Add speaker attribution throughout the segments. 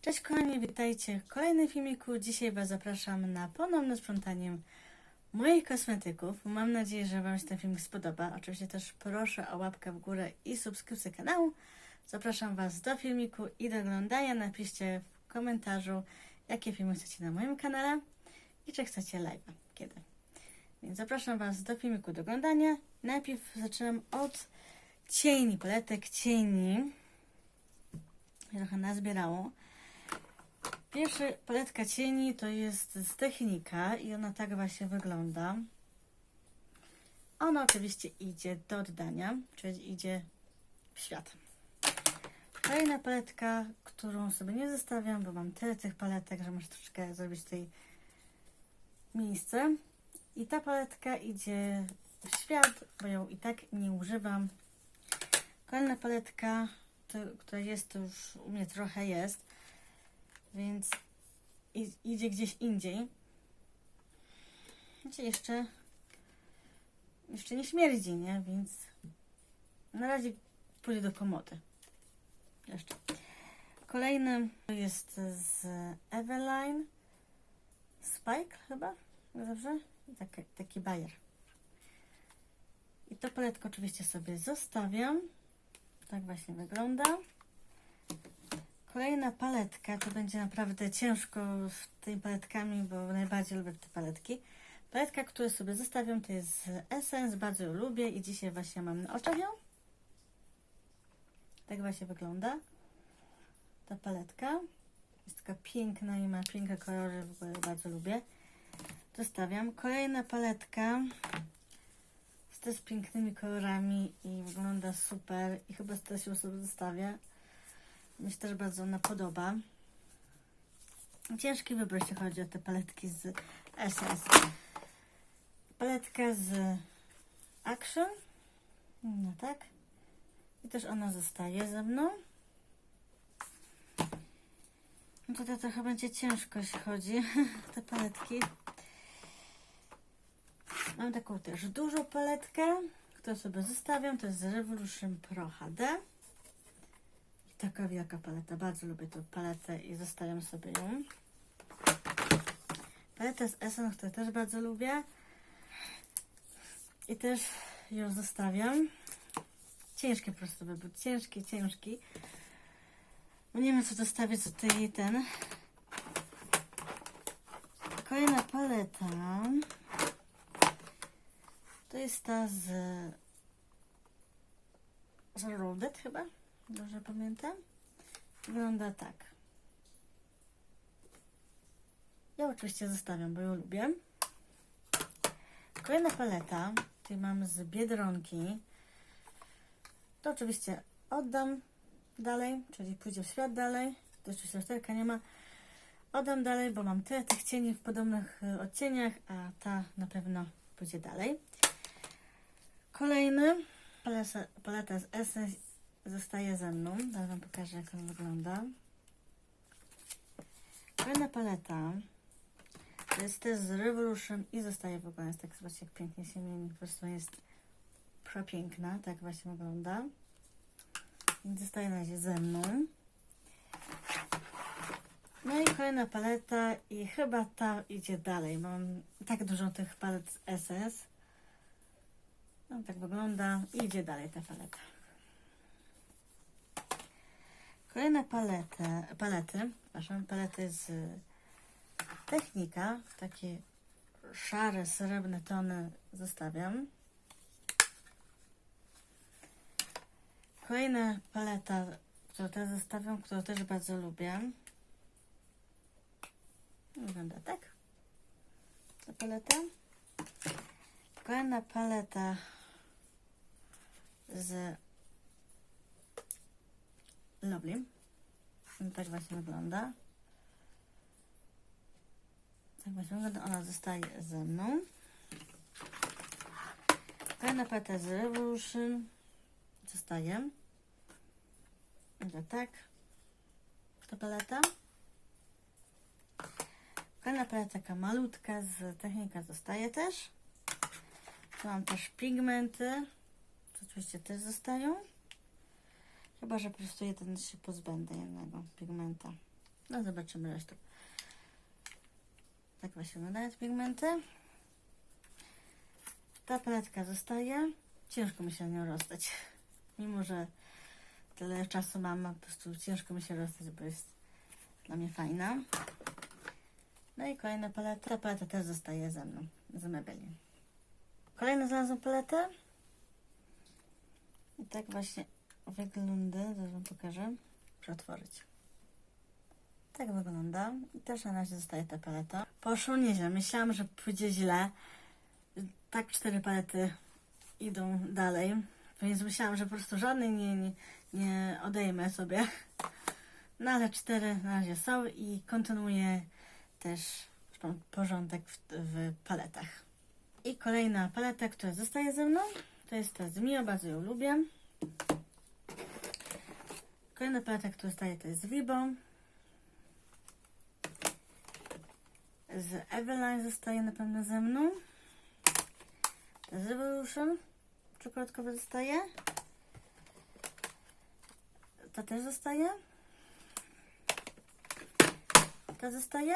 Speaker 1: Cześć kochani, witajcie w kolejnym filmiku. Dzisiaj Was zapraszam na ponowne sprzątanie moich kosmetyków. Mam nadzieję, że Wam się ten filmik spodoba. Oczywiście też proszę o łapkę w górę i subskrypcję kanału. Zapraszam Was do filmiku i do oglądania. Napiszcie w komentarzu, jakie filmy chcecie na moim kanale i czy chcecie live'a, kiedy. Więc zapraszam Was do filmiku do oglądania. Najpierw zaczynam od cieni, paletek cieni. Trochę nazbierało. Pierwsza paletka cieni to jest z Technika i ona tak właśnie wygląda. Ona oczywiście idzie do oddania, czyli idzie w świat. Kolejna paletka, którą sobie nie zostawiam, bo mam tyle tych paletek, że muszę troszeczkę zrobić tutaj miejsce. I ta paletka idzie w świat, bo ją i tak nie używam. Kolejna paletka, to, która jest, to już u mnie trochę jest, więc idzie gdzieś indziej. Znaczy jeszcze, jeszcze nie śmierdzi, nie? Więc na razie pójdzie do komody. Jeszcze. Kolejny jest z Eveline Spike chyba, dobrze? Taki, taki bajer. I to paletkę oczywiście sobie zostawiam. Tak właśnie wygląda. Kolejna paletka, to będzie naprawdę ciężko z tymi paletkami, bo najbardziej lubię te paletki. Paletka, którą sobie zostawiam, to jest Essence, bardzo ją lubię i dzisiaj właśnie mam na oczach ją. Tak właśnie wygląda ta paletka. Jest taka piękna i ma piękne kolory, w ogóle bardzo lubię. Zostawiam. Kolejna paletka z pięknymi kolorami i wygląda super i chyba też ją sobie zostawię. Mi się też bardzo ona podoba. Ciężki wybór, jeśli chodzi o te paletki z Essence. Paletka z Action. No tak. I też ona zostaje ze mną. No tutaj trochę będzie ciężko, jeśli chodzi te paletki. Mam taką też dużą paletkę, którą sobie zostawiam. To jest Revolution Pro HD. I taka wielka paleta. Bardzo lubię tę paletę i zostawiam sobie ją. Paletę z Essence, którą też bardzo lubię. I też ją zostawiam. Ciężki po prostu wybór. Ciężki, ciężki. Bo nie wiem, co dostawić tutaj ten. Kolejna paleta. To jest ta z z Rodet chyba, dobrze pamiętam. Wygląda tak. Ja oczywiście zostawiam, bo ją lubię. Kolejna paleta, tutaj mam z Biedronki. To oczywiście oddam dalej, czyli pójdzie w świat dalej. To oczywiście lusterka nie ma. Oddam dalej, bo mam tyle tych cieni w podobnych y, odcieniach, a ta na pewno pójdzie dalej. Kolejny paleta, z Essence zostaje ze mną. Zaraz Wam pokażę, jak on wygląda. Kolejna paleta to jest też z Revolution i zostaje w ogóle. Jest tak, zobaczcie, jak pięknie się mieni. Po prostu jest przepiękna. Tak właśnie wygląda. Więc zostaje na razie ze mną. No i kolejna paleta i chyba ta idzie dalej. Mam tak dużo tych palet z SS. No tak wygląda. I idzie dalej ta paleta. Kolejne palety, palety, przepraszam, palety z Technika. Takie szare, srebrne tony zostawiam. Kolejna paleta, którą też zostawiam, którą też bardzo lubię. Wygląda tak. Ta paleta. Kolejna paleta z Lovely. Tak właśnie wygląda. Tak właśnie wygląda. Ona zostaje ze mną. Kolejna paleta z Revolution. Zostaje. Wygląda tak. Ta paleta. Kolejna paleta taka malutka z technika zostaje też. Tu mam też pigmenty. Oczywiście też zostają. Chyba że po prostu jeden się pozbędę jednego pigmenta. No zobaczymy resztę. Tak właśnie wyglądają te pigmenty. Ta paletka zostaje. Ciężko mi się nią rozstać. Mimo, że tyle czasu mam, po prostu ciężko mi się rozstać, bo jest dla mnie fajna. No i kolejna paleta. Ta paleta też zostaje ze mną, z mebeli. Kolejną znalazłam paletę. I tak właśnie wygląda. Zaraz Wam pokażę. Muszę otworzyć. Tak wygląda. I też na razie zostaje ta paleta. Poszło nieźle. Myślałam, że pójdzie źle. Tak cztery palety idą dalej. Więc myślałam, że po prostu żadnej nie, nie, nie odejmę sobie. No ale cztery na razie są i kontynuuję też porządek w, w paletach. I kolejna paleta, która zostaje ze mną, to jest ta z Mio, bardzo ją lubię. Kolejna paleta, która zostaje, to jest z Vibo. Z Eveline zostaje na pewno ze mną. Z Revolution czekoladkowa zostaje. Ta też zostaje. Ta zostaje.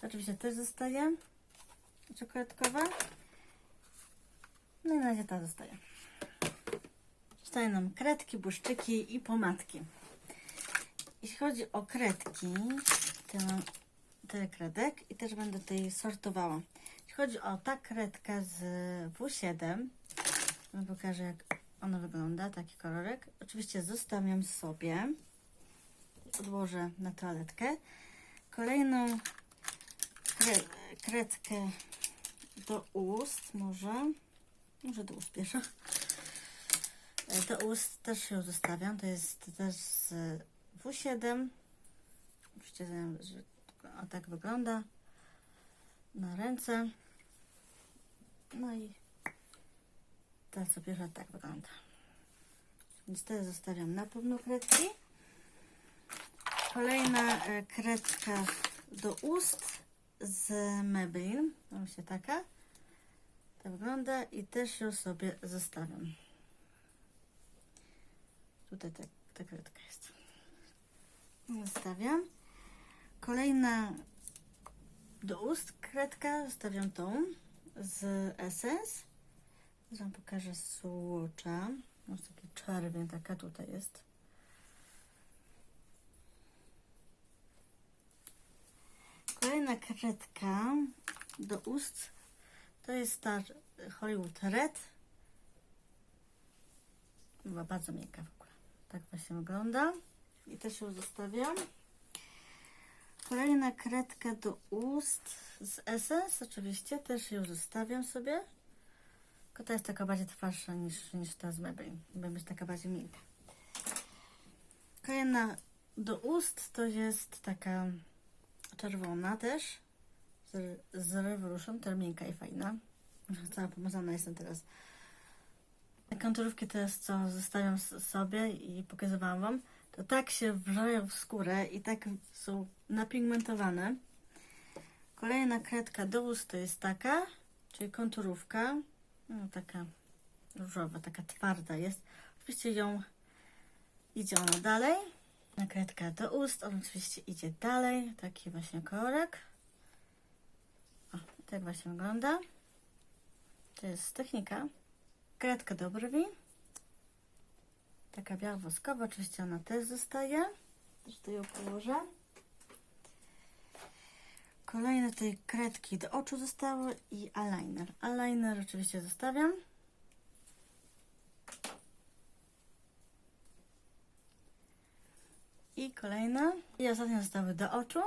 Speaker 1: To oczywiście też zostaje. Czekoladkowa. No i na razie ta zostaje. Zostają nam kredki, błyszczyki i pomadki. Jeśli chodzi o kredki, to mam tyle kredek i też będę tutaj sortowała. Jeśli chodzi o ta kredka z W7, wam pokażę jak ona wygląda, taki kolorek. Oczywiście zostawiam sobie. Odłożę na toaletkę. Kolejną kre, kredkę do ust może. Może do ust pierwsza. E, Do ust też ją zostawiam. To jest też z W7. Oczywiście, że o tak wygląda. Na ręce. No i ta co pierwsza tak wygląda. Więc te zostawiam na pewno kredki. Kolejna e, kredka do ust z Maybelline. Właśnie taka. Tak wygląda i też ją sobie zostawiam. Tutaj ta, ta kredka jest. Zostawiam. Kolejna do ust kredka. Zostawiam tą z Essence. Wam pokażę słocza. Jest taki czerwień, taka tutaj jest. Kolejna kredka do ust to jest ta Hollywood Red. Była bardzo miękka w ogóle. Tak właśnie wygląda. I też ją zostawiam. Kolejna kredka do ust z Essence. Oczywiście też ją zostawiam sobie. Tylko ta jest taka bardziej twarsza niż, niż ta z Maybelline. Będzie taka bardziej miękka. Kolejna do ust to jest taka czerwona też z, z Revolution, miękka i fajna. Cała pomazana jestem teraz. Konturówki teraz, co zostawiam sobie i pokazywałam Wam, to tak się wrzają w skórę i tak są napigmentowane. Kolejna kredka do ust to jest taka, czyli konturówka. No, taka różowa, taka twarda jest. Oczywiście ją idzie ona dalej. Nakredka do ust, on oczywiście idzie dalej, taki właśnie kolorek. Tak właśnie wygląda. To jest technika. Kredka do brwi. Taka biała woskowa, oczywiście ona też zostaje. Też tu ją położę. Kolejne tej kredki do oczu zostały i eyeliner. Eyeliner oczywiście zostawiam. I kolejne. I ostatnie zostały do oczu.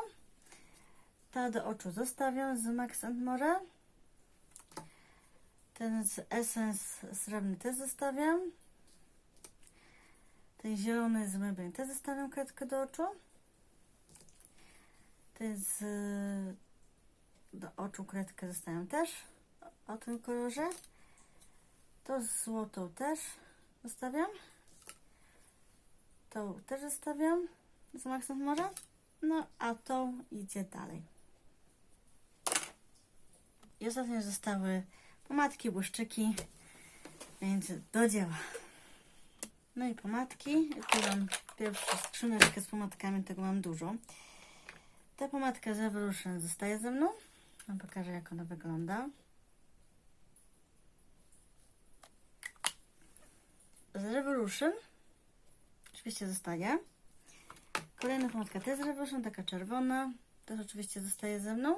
Speaker 1: Ta do oczu zostawiam z Max More. Ten z Essence srebrny też zostawiam. Ten zielony z Maybelline też zostawiam kredkę do oczu. Ten z do oczu kredkę zostawiam też o tym kolorze. To z złotą też zostawiam. Tą też zostawiam z Maxem More. No, a tą idzie dalej. I ostatnio zostały pomadki, błyszczyki, więc do dzieła. No i pomadki. Tu mam pierwszą skrzyneczkę z pomadkami, tego mam dużo. Ta pomadka z Evolution zostaje ze mną. Wam pokażę, jak ona wygląda. Z Revolution oczywiście zostaje. Kolejna pomadka też z Revolution, taka czerwona. Też oczywiście zostaje ze mną.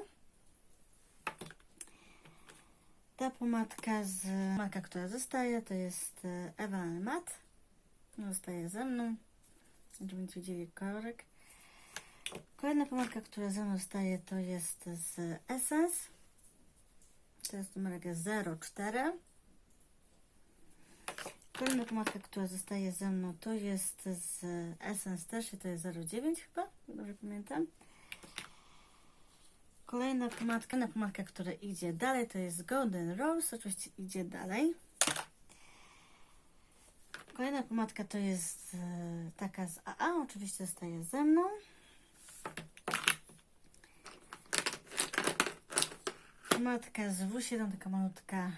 Speaker 1: Ta pomadka z maka, która zostaje, to jest Eva Matte. Zostaje ze mną. Będziecie widzieli kolorek. Kolejna pomadka, która ze mną zostaje, to jest z Essence. To jest numerek 04. Kolejna pomadka, która zostaje ze mną, to jest z Essence też i to jest 09 chyba, dobrze pamiętam. Kolejna pomadka, kolejna pomadka, która idzie dalej, to jest Golden Rose, oczywiście idzie dalej. Kolejna pomadka to jest e, taka z AA, oczywiście zostaje ze mną. Pomadka z W7, taka malutka,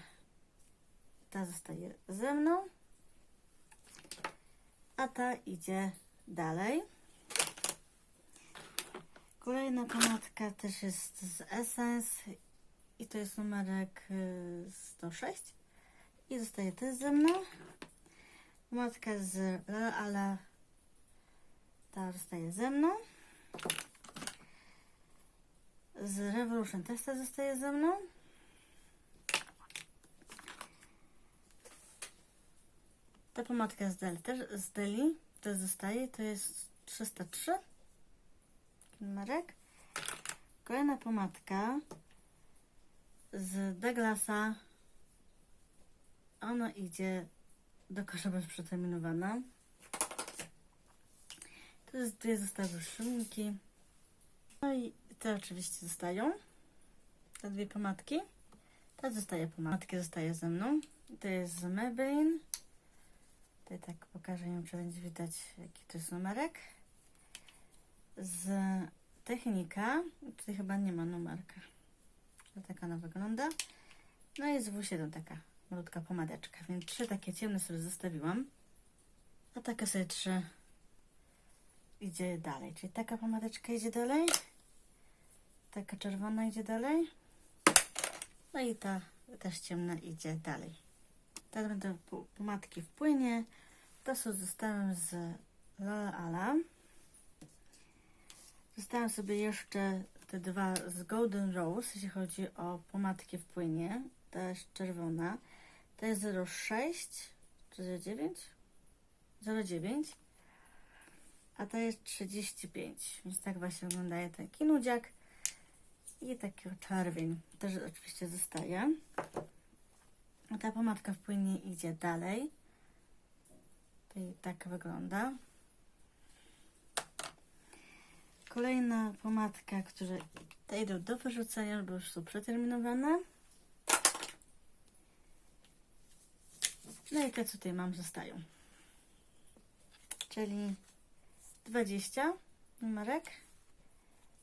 Speaker 1: ta zostaje ze mną. A ta idzie dalej. Kolejna pomadka też jest z Essence i to jest numerek y, 106 i zostaje też ze mną. Pomadka z La Ala ta zostaje ze mną. Z Revolution też ta zostaje ze mną. Ta pomadka z Deli też z Deli też zostaje, to jest 303 numerek. Kolejna pomadka z Douglasa. Ona idzie do kosza bezprzeterminowana. To jest dwie zostały szynki. No i te oczywiście zostają. Te dwie pomadki. Ta zostaje pomadki, zostaje ze mną. To jest z Maybelline. Tutaj tak pokażę, nie wiem czy będzie widać jaki to jest numerek z technika. Tutaj chyba nie ma numerka. To tak ona wygląda. No i z W7 taka malutka pomadeczka. Więc trzy takie ciemne sobie zostawiłam. A taka sobie trzy idzie dalej. Czyli taka pomadeczka idzie dalej. Taka czerwona idzie dalej. No i ta też ciemna idzie dalej. Będą po- pomadki w płynie. To są zostałem z La Ala. Zostałam sobie jeszcze te dwa z Golden Rose, jeśli chodzi o pomadki w płynie. Ta jest czerwona. To jest 06 czy 09? 09. A ta jest 35. Więc tak właśnie wygląda taki nudziak. I taki czerwień. Też oczywiście zostaje. A ta pomadka w płynie idzie dalej. I tak wygląda. Kolejna pomadka, które idą do wyrzucenia, bo już są przeterminowane. No i te, co tutaj mam, zostają. Czyli 20 numerek,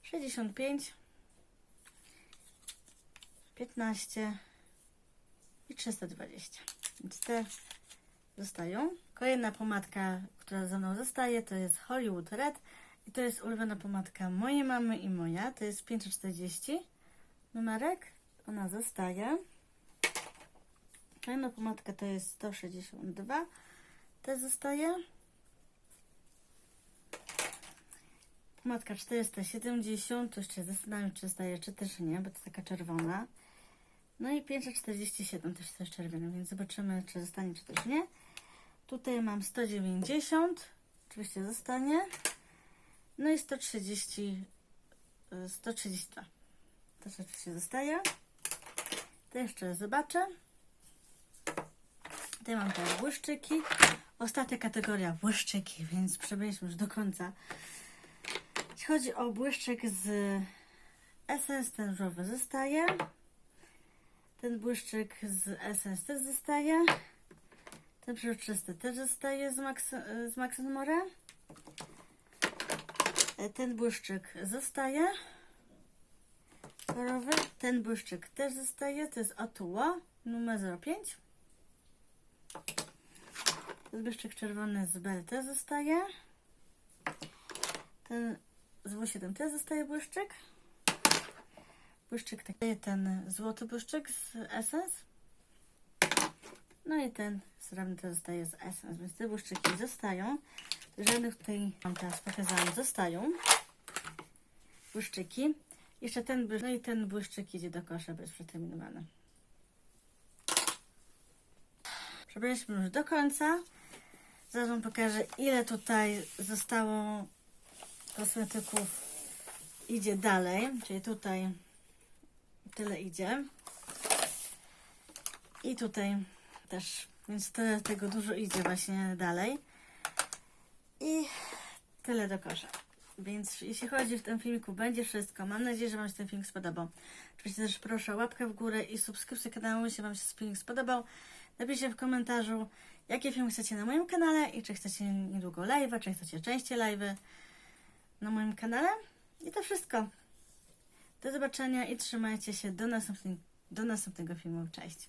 Speaker 1: 65, 15 i 320. Więc te zostają. Kolejna pomadka, która ze mną zostaje, to jest Hollywood Red. I to jest ulubiona pomadka mojej mamy i moja. To jest 540 numerek. Ona zostaje. Kolejna pomadka to jest 162. Też zostaje. Pomadka 470. To jeszcze zastanawiam się, czy zostaje, czy też nie, bo to taka czerwona. No i 547 też też czerwony, więc zobaczymy, czy zostanie, czy też nie. Tutaj mam 190. Oczywiście zostanie. No i 130, y, 132. To oczywiście zostaje. To jeszcze zobaczę. Tutaj mam te błyszczyki. Ostatnia kategoria błyszczyki, więc przebyliśmy już do końca. Jeśli chodzi o błyszczyk z Essence, ten różowy zostaje. Ten błyszczyk z Essence też zostaje. Ten przezroczysty też zostaje z Max, z Max More. E, Ten błyszczyk zostaje. Kolorowy. Ten błyszczyk też zostaje. To jest Atua numer 05. Zbyszczyk czerwony z BLT zostaje. Ten z W7 też zostaje błyszczyk. Błyszczyk taki, ten złoty błyszczyk z Essence. No i ten srebrny też zostaje z Essence, więc te błyszczyki zostają. Żadnych tutaj mam teraz pokazałam, zostają. Błyszczyki. Jeszcze ten, no i ten błyszczyk idzie do kosza, bo jest przeterminowany. Przebraliśmy już do końca. Zaraz Wam pokażę, ile tutaj zostało kosmetyków. Idzie dalej, czyli tutaj tyle idzie. I tutaj też, więc tyle tego dużo idzie właśnie dalej. I tyle do kosza. Więc jeśli chodzi w tym filmiku, będzie wszystko. Mam nadzieję, że Wam się ten film spodobał. Oczywiście też proszę o łapkę w górę i subskrypcję kanału, jeśli Wam się ten filmik spodobał. Napiszcie w komentarzu, jakie filmy chcecie na moim kanale i czy chcecie niedługo live'a, czy chcecie częściej live'y na moim kanale. I to wszystko. Do zobaczenia i trzymajcie się do, następnej, do następnego filmu. Cześć!